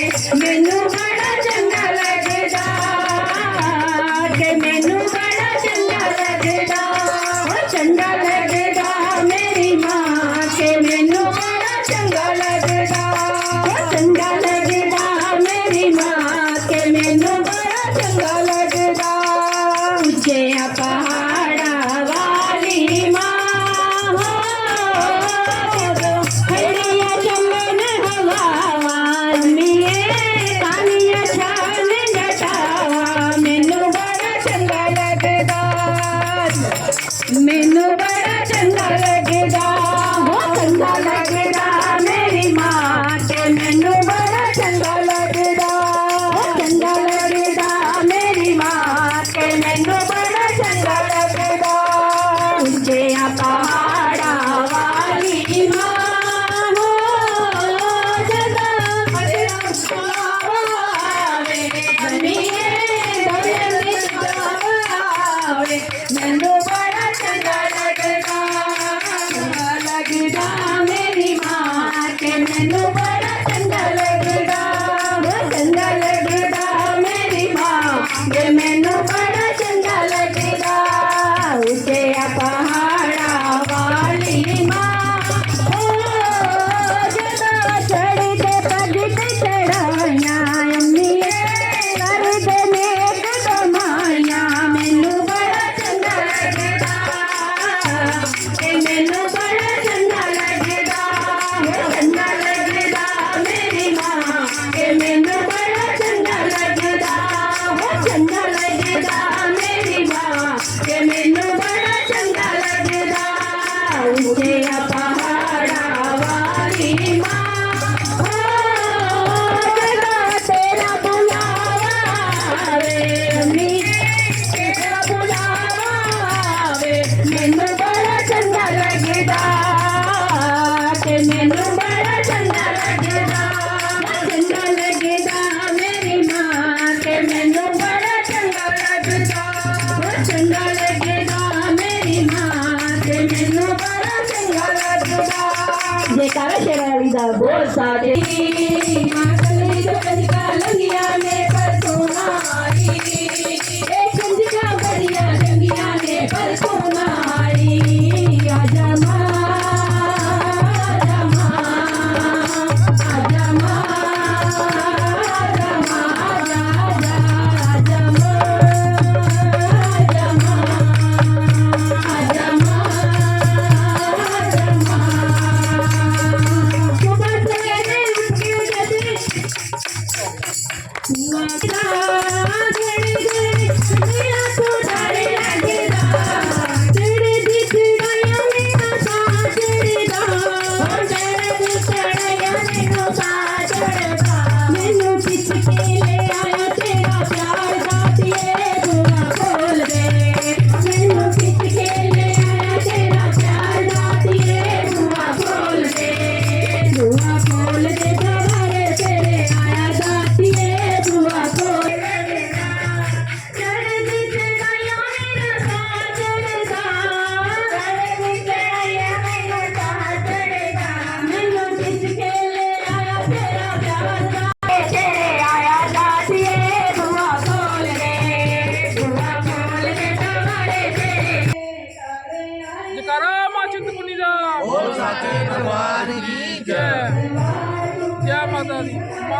ਮੈਨੂੰ ਬੜਾ ਚੰਗਾ ਲੱਗਦਾ, ਕਿ ਮੈਨੂੰ ਬੜਾ ਚੰਗਾ ਲੱਗਦਾ। ਉਹ ਚੰਗਾ ਲੱਗਦਾ ਮੇਰੀ ਮਾਂ, ਕਿ ਮੈਨੂੰ ਬੜਾ ਚੰਗਾ ਲੱਗਦਾ। ਉਹ ਚੰਗਾ ਲੱਗਦਾ ਮੇਰੀ ਮਾਂ, ਕਿ ਮੈਨੂੰ ਬੜਾ ਚੰਗਾ ਲੱਗਦਾ। ਉੱਚਿਆਂ ਪਹਾੜਾਂ ਮੈਨੂੰ ਬੜਾ ਚੰਗਾ ਉਹ ਚੰਗਾ ਲੱਗਦਾ ਮੇਰੀ ਉੱਚੇ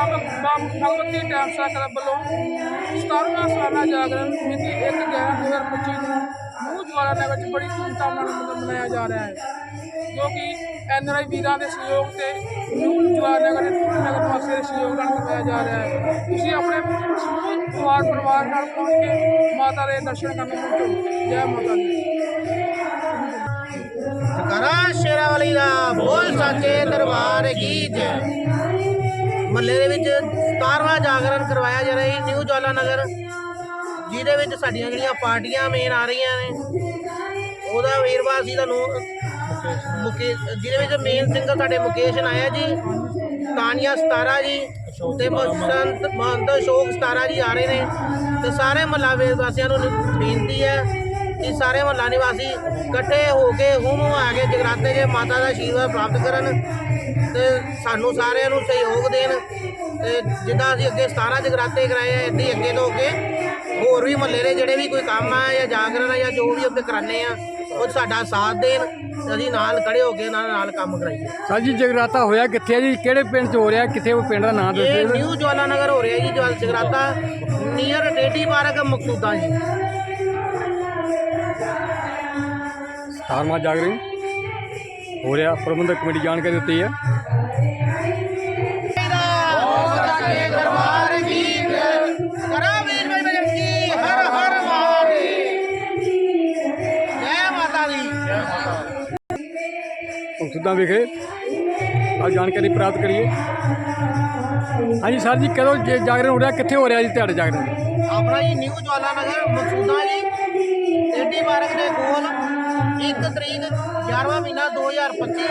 ਦੀ ਮਾਂ ਬਾਪ ਭਗਵਤੀ ਟੈਮ ਸਾਕਰ ਵੱਲੋਂ 17ਵਾਂ ਸਾਲਾ ਜਾਗਰਣ ਮਿਤੀ 1 11 2025 ਨੂੰ ਮੂੰਹ ਜਵਾਲਾ ਨਗਰ ਵਿੱਚ ਬੜੀ ਧੂਮਧਾਮ ਨਾਲ ਮਨਾਇਆ ਜਾ ਰਿਹਾ ਹੈ, ਜੋ ਕਿ ਐਨਆਰਆਈ ਵੀਰਾਂ ਦੇ ਸਹਿਯੋਗ ਤੇ ਮੂੰਹ ਜਵਾਲਾ ਨਗਰ ਦੇ ਨਗਰ ਵਾਸੀਆਂ ਦੇ ਸਹਿਯੋਗ ਨਾਲ ਕਰਵਾਇਆ ਜਾ ਰਿਹਾ ਹੈ। ਤੁਸੀਂ ਆਪਣੇ ਸਮੂਹ ਪਰਿਵਾਰ ਪਰਿਵਾਰ ਨਾਲ ਪਹੁੰਚ ਕੇ ਮਾਤਾ ਦੇ ਦਰਸ਼ਨ ਕਰਨ ਪਹੁੰਚੋ। ਜੈ ਮਾਤਾ ਦੀ। ਜਕਾਰਾ ਸ਼ੇਰਾ ਦਾ ਬੋਲ ਸਾਚੇ ਦਰਬਾਰ ਕੀ ਜੈ। ਮਹੱਲੇ ਦੇ ਵਿੱਚ 17ਵਾਂ ਜਾਗਰਣ ਕਰਵਾਇਆ ਜਾ ਰਿਹਾ ਹੈ ਨਿਊ ਜਵਾਲਾ ਨਗਰ, ਜਿਹਦੇ ਵਿੱਚ ਸਾਡੀਆਂ ਜਿਹੜੀਆਂ ਪਾਰਟੀਆਂ ਮੇਨ ਆ ਰਹੀਆਂ ਨੇ। ਉਹਦਾ ਵੇਰਵਾ ਸੀ ਤੁਹਾਨੂੰ ਮੁਕੇ, ਜਿਹਦੇ ਵਿੱਚ ਮੇਨ ਸਿੰਗਰ ਸਾਡੇ ਮੁਕੇਸ਼ ਆਇਆ ਜੀ, ਤਾਨੀਆ ਸਤਾਰਾ ਜੀ ਤੇ ਬਸੰਤ ਮਹੰਤ ਅਸ਼ੋਕ ਸਤਾਰਾ ਜੀ ਆ ਰਹੇ ਨੇ। ਤੇ ਸਾਰੇ ਮਹੱਲਾ ਵਾਸੀਆਂ ਨੂੰ ਬੇਨਤੀ ਹੈ ਕਿ ਸਾਰੇ ਮਹੱਲਾ ਨਿਵਾਸੀ ਇਕੱਠੇ ਹੋ ਕੇ ਹੁਮ ਆ ਕੇ ਜਗਰਾਤੇ 'ਚ ਮਾਤਾ ਦਾ ਆਸ਼ੀਰਵਾਦ ਪ੍ਰਾਪਤ ਕਰਨ। ਤੇ ਸਾਨੂੰ ਸਾਰਿਆਂ ਨੂੰ ਸਹਿਯੋਗ ਦੇਣ ਤੇ ਜਿੱਦਾਂ ਅਸੀਂ ਅੱਗੇ 17 ਜਗਰਾਤੇ ਕਰਾਏ ਆ ਇੱਦਾਂ ਹੀ ਅੱਗੇ ਤੋਂ ਅੱਗੇ ਹੋਰ ਵੀ ਮਹੱਲੇ ਦੇ ਜਿਹੜੇ ਵੀ ਕੋਈ ਕੰਮ ਆ ਜਾਂ ਜਾਗਰਣ ਆ ਜਾਂ ਜੋ ਵੀ ਅੱਗੇ ਕਰਾਨੇ ਆ ਉਹ ਸਾਡਾ ਸਾਥ ਦੇਣ ਅਸੀਂ ਨਾਲ ਖੜੇ ਹੋ ਕੇ ਇਹਨਾਂ ਨਾਲ ਕੰਮ ਕਰਾਈਏ। ਸਰ ਜੀ ਜਗਰਾਤਾ ਹੋਇਆ ਕਿੱਥੇ ਹੈ ਜੀ? ਕਿਹੜੇ ਪਿੰਡ 'ਚ ਹੋ ਰਿਹਾ? ਕਿੱਥੇ ਉਹ ਪਿੰਡ ਦਾ ਨਾਮ ਇਹ ਨਿਊ ਜਵਾਲਾ ਨਗਰ ਹੋ ਰਿਹਾ ਜੀ ਜਵਾਲ ਜਗਰਾਤਾ। ਨੀਅਰ ਡੇਡੀ ਪਾਰਕ ਮਕਸੂਦਾਂ ਜੀ। 17ਵਾਂ ਜਾਗਰਣ। ਹੋ ਰਿਹਾ ਪ੍ਰਬੰਧਕ ਕਮੇਟੀ ਜਾਣਕਾਰੀ ਦਿੱਤੀ ਹੈ ਦਰਬਾਰ ਕੀ ਕਰਾ ਵੀਰ ਭਾਈ ਬਜੰਗੀ ਹਰ ਹਰ ਮਹਾਦੇਵ ਜੈ ਮਾਤਾ ਦੀ ਮਕਸੂਦਾਂ ਵਿਖੇ ਆ ਜਾਣਕਾਰੀ ਪ੍ਰਾਪਤ ਕਰੀਏ ਹਾਂਜੀ ਸਰ ਜੀ ਕਦੋਂ ਜ- ਜਾਗਰਣ ਹੋ ਰਿਹਾ ਕਿੱਥੇ ਹੋ ਰਿਹਾ ਜੀ ਤੁਹਾਡਾ ਜਾਗਰਣ ਆਪਣਾ ਜੀ ਨਿਊ ਜਵਾਲਾ ਨਗਰ ਮਕਸੂਦਾਂ ਜੀ ਡੇਡੀ ਪਾਰਕ ਦੇ ਕੋਲ ਇੱਕ ਤਰੀਕ 11ਵਾਂ ਮਹੀਨਾ 2025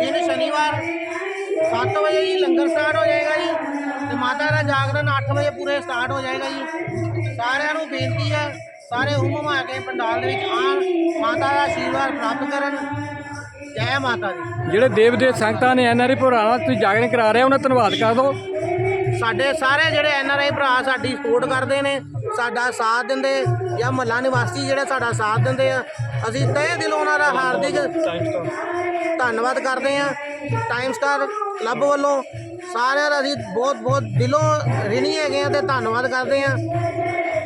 ਦਿਨ ਸ਼ਨੀਵਾਰ 7 ਵਜੇ ਜੀ ਲੰਗਰ ਸਟਾਰਟ ਹੋ ਜਾਏਗਾ ਜੀ ਤੇ ਮਾਤਾ ਦਾ ਜਾਗਰਣ 8 ਵਜੇ ਪੂਰੇ ਸਟਾਰਟ ਹੋ ਜਾਏਗਾ ਜੀ। ਸਾਰਿਆਂ ਨੂੰ ਬੇਨਤੀ ਹੈ, ਸਾਰੇ ਹੁਮ ਆ ਕੇ ਪੰਡਾਲ ਦੇ ਵਿੱਚ ਆਣ ਮਾਤਾ ਦਾ ਆਸ਼ੀਰਵਾਦ ਪ੍ਰਾਪਤ ਕਰਨ। ਜੈ ਮਾਤਾ ਦੀ। ਜਿਹੜੇ ਦੇਵ ਦੇ ਸੰਗਤਾਂ ਨੇ ਐਨਆਰਆਈ ਭਰਾਵਾਂ ਤੁਸੀਂ ਜਾਗਰਣ ਕਰਾ ਰਹੇ ਹੋ, ਉਹਨਾਂ ਦਾ ਧੰਨਵਾਦ ਕਰ ਦਿਓ। ਸਾਡੇ ਸਾਰੇ ਜਿਹੜੇ ਐਨ ਆਰ ਆਈ ਭਰਾ ਸਾਡੀ ਸਪੋਰਟ ਕਰਦੇ ਨੇ, ਸਾਡਾ ਸਾਥ ਦਿੰਦੇ ਜਾਂ ਮਹੱਲਾ ਨਿਵਾਸੀ ਜਿਹੜੇ ਸਾਡਾ ਸਾਥ ਦਿੰਦੇ ਆ, ਅਸੀਂ ਤਹਿ ਦਿਲੋਂ ਉਹਨਾਂ ਦਾ ਹਾਰਦਿਕ ਧੰਨਵਾਦ ਕਰਦੇ ਆ। ਟਾਈਮ ਸਟਾਰ ਕਲੱਬ ਵੱਲੋਂ ਸਾਰਿਆਂ ਦਾ ਅਸੀਂ ਬਹੁਤ ਬਹੁਤ ਦਿਲੋਂ ਰਿਣੀ ਹੈਗੇ ਆ ਤੇ ਧੰਨਵਾਦ ਕਰਦੇ ਆ।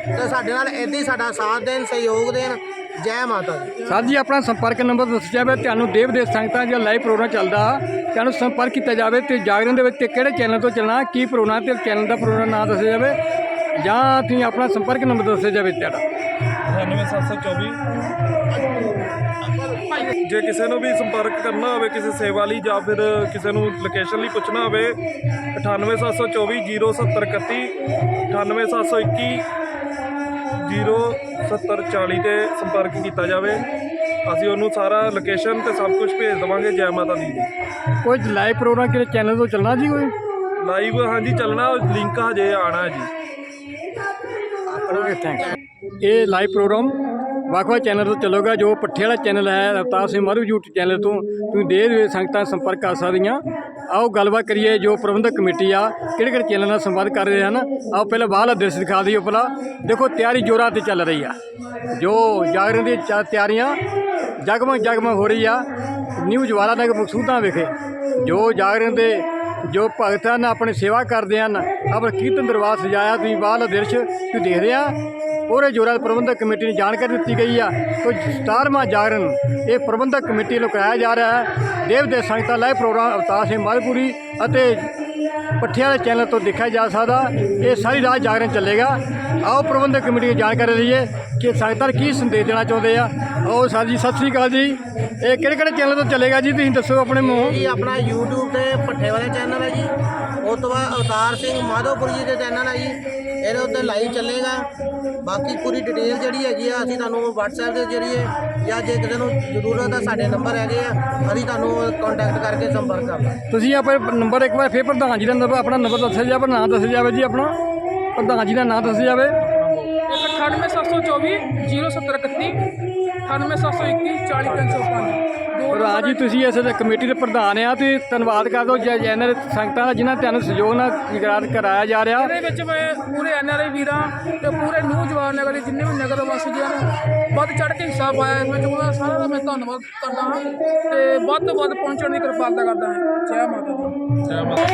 ਤੇ ਸਾਡੇ ਨਾਲ ਇੱਦਾਂ ਸਾਡਾ ਸਾਥ ਦੇਣ, ਸਹਿਯੋਗ ਦੇਣ। ਜੈ ਮਾਤਾ ਦੀ। ਸਰ ਜੀ ਆਪਣਾ ਸੰਪਰਕ ਨੰਬਰ ਦੱਸਿਆ ਜਾਵੇ। ਤੁਹਾਨੂੰ ਦੇਵ ਦੇ ਸੰਗਤਾਂ ਜਿਹੜਾ ਲਾਈਵ ਪ੍ਰੋਗਰਾਮ ਚੱਲਦਾ। ਤੁਹਾਨੂੰ ਸੰਪਰਕ ਕੀਤਾ ਜਾਵੇ ਤੇ ਜਾਗਰਣ ਦੇ ਵਿੱਚ ਤੇ ਕਿਹੜੇ ਚੈਨਲ ਤੋਂ ਚੱਲਣਾ ਕੀ ਪ੍ਰੋਗਰਾਮ ਤੇ ਚੈਨਲ ਦਾ ਪ੍ਰੋਗਰਾਮ ਨਾਮ ਦੱਸਿਆ ਜਾਵੇ ਜਾਂ ਤੁਸੀਂ ਆਪਣਾ ਸੰਪਰਕ ਨੰਬਰ ਦੱਸਿਆ ਜਾਵੇ ਤੁਹਾਡਾ। 98724 ਜੇ ਕਿਸੇ ਨੂੰ ਵੀ ਸੰਪਰਕ ਕਰਨਾ ਹੋਵੇ ਕਿਸੇ ਸੇਵਾ ਲਈ ਜਾਂ ਫਿਰ ਕਿਸੇ ਨੂੰ ਲੋਕੇਸ਼ਨ ਲਈ ਪੁੱਛਣਾ ਹੋਵੇ 98724 0731 98721 0740 ਤੇ ਸੰਪਰਕ ਕੀਤਾ ਜਾਵੇ। ਅਸੀਂ ਉਹਨੂੰ ਸਾਰਾ ਲੋਕੇਸ਼ਨ ਤੇ ਸਭ ਕੁਝ ਭੇਜ ਦੇਵਾਂਗੇ ਜੈ ਮਾਤਾ ਦੀ। ਕੋਈ ਲਾਈਵ ਪ੍ਰੋਗਰਾਮ ਕਿਹੜੇ ਚੈਨਲ ਤੋਂ ਚੱਲਣਾ ਜੀ ਕੋਈ? ਲਾਈਵ ਹਾਂਜੀ ਚੱਲਣਾ ਲਿੰਕ ਹਜੇ ਆਣਾ ਜੀ। ਓਕੇ ਥੈਂਕਸ ਇਹ ਲਾਈਵ ਪ੍ਰੋਗਰਾਮ ਵੱਖ-ਵੱਖ ਚੈਨਲ ਤੋਂ ਚੱਲੇਗਾ ਜੋ ਪੱਠੇ ਵਾਲਾ ਚੈਨਲ ਹੈ ਅਵਤਾਰ ਸਿੰਘ ਮਾਰੂ YouTube ਚੈਨਲ ਤੋਂ। ਤੁਸੀਂ ਦੇਰ ਵੇ ਸੰਗਤਾਂ ਸੰਪਰਕ ਕਰ ਸਕਦੀਆਂ। ਆਓ ਗੱਲਬਾਤ ਕਰੀਏ ਜੋ ਪ੍ਰਬੰਧਕ ਕਮੇਟੀ ਆ, ਕਿਹੜੇ ਕਿਹੜੇ ਚੈਨਲ ਨਾਲ ਸੰਪਰਕ ਕਰ ਰਹੇ ਹਨ। ਆਓ ਪਹਿਲਾਂ ਬਾਹਰਲਾ ਦ੍ਰਿਸ਼ ਦਿਖਾ ਦਈਏ ਪਹਿਲਾਂ ਦੇਖੋ, ਤਿਆਰੀ ਜੋਰਾਂ ਤੇ ਚੱਲ ਰਹੀ ਆ। ਜੋ ਜਾਗਰਣ ਦੀ ਚਾ- ਤਿਆਰੀਆਂ ਜਗਮਗ ਜਗਮਗ ਹੋ ਰਹੀ ਆ। ਨਿਊ ਜਵਾਲਾ ਨਗਰ ਮਕਸੂਦਾਂ ਵਿਖੇ। ਜੋ ਜਾਗਰਣ ਦੇ ਜੋ ਭਗਤ ਹਨ, ਆਪਣੇ ਸੇਵਾ ਕਰਦੇ ਹਨ, ਆਪਣਾ ਕੀਰਤਨ ਦਰਬਾਰ ਸਜਾਇਆ। ਤੁਸੀਂ ਬਾਹਰਲਾ ਦ੍ਰਿਸ਼ ਤੁਸੀਂ ਦੇਖ ਰਹੇ ਆ। ਪੂਰੇ ਜੋਰਾ ਪ੍ਰਬੰਧਕ ਕਮੇਟੀ ਨੂੰ ਜਾਣਕਾਰੀ ਦਿੱਤੀ ਗਈ ਆ। ਕਿ 17ਵਾਂ ਜਾਗਰਣ ਇਹ ਪ੍ਰਬੰਧਕ ਕਮੇਟੀ ਵੱਲੋਂ ਕਰਾਇਆ ਜਾ ਰਿਹਾ ਹੈ। ਦੇਵ ਦੇ ਸੰਗਤਾਂ ਲਾਈਵ ਪ੍ਰੋਗਰਾਮ ਅਵਤਾਰ ਸਿੰਘ ਮਾਲਪੁਰੀ ਅਤੇ ਪੱਠਿਆਂ ਦੇ ਚੈਨਲ ਤੋਂ ਦੇਖਿਆ ਜਾ ਸਕਦਾ। ਇਹ ਸਾਰੀ ਰਾਤ ਜਾਗਰਣ ਚੱਲੇਗਾ। ਆਓ ਪ੍ਰਬੰਧਕ ਕਮੇਟੀ ਦੀ ਜਾਣਕਾਰੀ ਲਈਏ ਕਿ ਸੰਗਤਾਂ ਨੂੰ ਕੀ ਸੰਦੇਸ਼ ਦੇਣਾ ਚਾਹੁੰਦੇ ਆ। ਆਓ ਸਰ ਜੀ, ਸਤਿ ਸ੍ਰੀ ਅਕਾਲ ਜੀ। ਇਹ ਕਿਹੜੇ ਕਿਹੜੇ ਚੈਨਲ ਤੋਂ ਚੱਲੇਗਾ ਜੀ? ਤੁਸੀਂ ਦੱਸੋ ਆਪਣੇ ਮੂੰਹ। ਜੀ ਆਪਣਾ YouTube ਤੇ ਭੱਠੇ ਵਾਲੇ ਚੈਨਲ ਹੈ ਜੀ। ਉਸ ਤੋਂ ਬਾਅਦ ਅਵਤਾਰ ਸਿੰਘ ਮਾਧੋਪੁਰ ਜੀ ਦੇ ਚੈਨਲ ਹੈ ਜੀ ਇਹਦੇ ਉੱਤੇ ਲਾਈਵ ਚੱਲੇਗਾ। ਬਾਕੀ ਪੂਰੀ ਡਿਟੇਲ ਜਿਹੜੀ ਹੈਗੀ ਆ ਅਸੀਂ ਤੁਹਾਨੂੰ WhatsApp ਦੇ ਜ਼ਰੀਏ ਜਾਂ ਜੇ ਕਿਸੇ ਨੂੰ ਜ਼ਰੂਰਤ ਆ ਸਾਡੇ ਨੰਬਰ ਹੈਗੇ ਆ ਅਸੀਂ ਤੁਹਾਨੂੰ ਕੰਟੈਕਟ ਕਰਕੇ ਸੰਪਰਕ ਕਰਾਂਗੇ ਤੁਸੀਂ ਆਪਣੇ ਨੰਬਰ ਇੱਕ ਵਾਰ ਫੇਰ ਪ੍ਰਧਾਨ ਜੀ ਦਾ ਨੰਬਰ ਆਪਣਾ ਨੰਬਰ ਦੱਸਿਆ ਜਾਵੇ ਨਾਮ ਦੱਸਿਆ ਜਾਵੇ ਜੀ ਆਪਣਾ। ਪ੍ਰਧਾਨ ਜੀ ਦਾ ਨਾਮ ਦੱਸਿਆ ਜਾਵੇ। 98724 0731 98721 40305 ਜੀ ਤੁਸੀਂ ਇਸ ਕਮੇਟੀ ਦੇ ਪ੍ਰਧਾਨ ਆ ਤੇ ਧੰਨਵਾਦ ਕਰ ਦੋ ਜੈਨਰ ਸੰਗਤਾਂ ਦਾ ਜਿਨ੍ਹਾਂ ਤੁਹਾਨੂੰ ਸਹਿਯੋਗ ਨਾਲ ਇਕਰਾਰ ਕਰਾਇਆ ਜਾ ਰਿਹਾ। ਇਹਦੇ ਵਿੱਚ ਮੈਂ ਪੂਰੇ ਐਨਆਰਆਈ ਵੀਰਾਂ ਤੇ ਪੂਰੇ ਨਿਊ ਜਵਾਨ ਨਗਰ ਦੇ ਜਿੰਨੇ ਵੀ ਨਗਰ ਵਾਸੀ ਜੀ ਨੇ ਵੱਧ ਚੜ ਕੇ ਹਿੱਸਾ ਪਾਇਆ ਇਸ ਵਿੱਚ ਉਹਨਾਂ ਸਾਰਿਆਂ ਦਾ ਮੈਂ ਧੰਨਵਾਦ ਕਰਦਾ ਹਾਂ ਤੇ ਵੱਧ ਤੋਂ ਵੱਧ ਪਹੁੰਚਣ ਦੀ ਕਿਰਪਾਲਤਾ ਕਰਦਾ ਹਾਂ। ਜੈ ਮਾਤਾ ਦੀ। ਜੈ ਮਾਤਾ ਦੀ